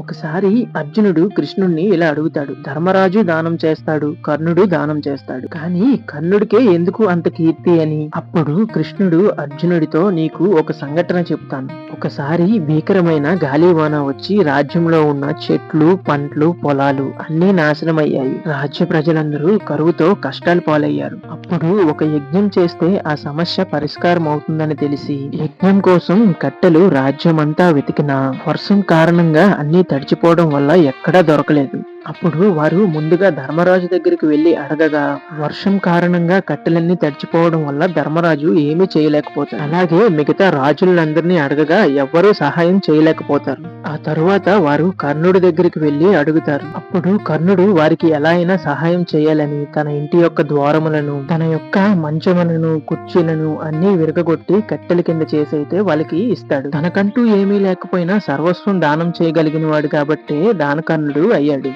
ఒకసారి అర్జునుడు కృష్ణుణ్ణి ఇలా అడుగుతాడు ధర్మరాజు దానం చేస్తాడు కర్ణుడు దానం చేస్తాడు కానీ కర్ణుడికే ఎందుకు అంత కీర్తి అని? అప్పుడు కృష్ణుడు అర్జునుడితో నీకు ఒక సంఘటన చెప్తాను. ఒకసారి భీకరమైన గాలివాన వచ్చి రాజ్యంలో ఉన్న చెట్లు పంట్లు పొలాలు అన్నీ నాశనమయ్యాయి. రాజ్య ప్రజలందరూ కరువుతో కష్టాలు పాలయ్యారు. అప్పుడు ఒక యజ్ఞం చేస్తే ఆ సమస్య పరిష్కారం అవుతుందని తెలిసి యజ్ఞం కోసం కట్టెలు రాజ్యమంతా వెతికినా వర్షం కారణంగా అన్ని తడిచిపోవడం వల్ల ఎక్కడా దొరకలేదు. అప్పుడు వారు ముందుగా ధర్మరాజు దగ్గరికి వెళ్ళి అడగగా వర్షం కారణంగా కట్టెలన్నీ తడిచిపోవడం వల్ల ధర్మరాజు ఏమీ చేయలేకపోతారు అలాగే మిగతా రాజులందరినీ అడగగా ఎవ్వరూ సహాయం చేయలేకపోతారు. ఆ తరువాత వారు కర్ణుడి దగ్గరికి వెళ్ళి అడుగుతారు. అప్పుడు కర్ణుడు వారికి ఎలా అయినా సహాయం చేయాలని తన ఇంటి యొక్క ద్వారములను తన యొక్క మంచములను కుర్చీలను అన్ని విరగగొట్టి కట్టెల కింద చేసైతే వాళ్ళకి ఇస్తాడు. తనకంటూ ఏమీ లేకపోయినా సర్వస్వం దానం చేయగలిగిన వాడు కాబట్టే దానకర్ణుడు అయ్యాడు.